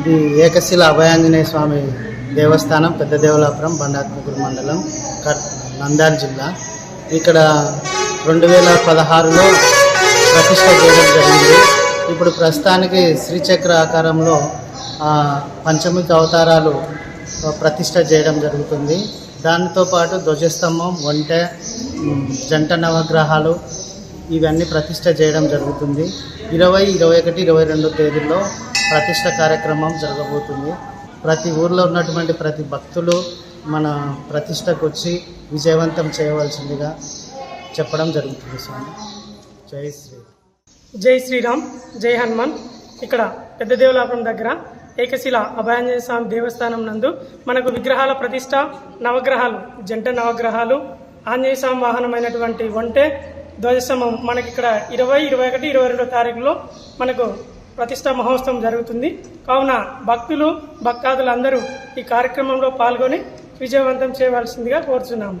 ఇది ఏకశిల అభయాంజనేయ స్వామి దేవస్థానం పెద్ద దేవలాపురం బండాత్మకురు మండలం కర్ నంద్యాల జిల్లా. ఇక్కడ రెండు వేల పదహారులో ప్రతిష్ట చేయడం జరిగింది. ఇప్పుడు ప్రస్తుతానికి శ్రీచక్ర ఆకారంలో పంచమిక అవతారాలు ప్రతిష్ట చేయడం జరుగుతుంది. దానితో పాటు ధ్వజస్తంభం ఒంటె జంట నవగ్రహాలు ఇవన్నీ ప్రతిష్ట చేయడం జరుగుతుంది. ఇరవై ఇరవై ఒకటి ఇరవై రెండు తేదీల్లో ప్రతిష్ట కార్యక్రమం జరగబోతుంది. ప్రతి ఊర్లో ఉన్నటువంటి ప్రతి భక్తులు మన ప్రతిష్టకు వచ్చి విజయవంతం చేయవలసిందిగా చెప్పడం జరుగుతుంది స్వామి. జై శ్రీ జై శ్రీరామ్. జై హనుమాన్. ఇక్కడ పెద్ద దేవలాపురం దగ్గర ఏకశిల అభయాంజనేయ స్వామి దేవస్థానం నందు మనకు విగ్రహాల ప్రతిష్ట నవగ్రహాలు జంట నవగ్రహాలు ఆంజనేయ స్వామి వాహనమైనటువంటి ఒంటె ధ్వజస్తంభం మనకి ఇక్కడ ఇరవై ఇరవై ఒకటి ఇరవై రెండో తారీఖులో మనకు ప్రతిష్ట మహోత్సవం జరుగుతుంది. కావున భక్తులు భక్తాదులందరూ ఈ కార్యక్రమంలో పాల్గొని విజయవంతం చేయవలసిందిగా కోరుచున్నాము.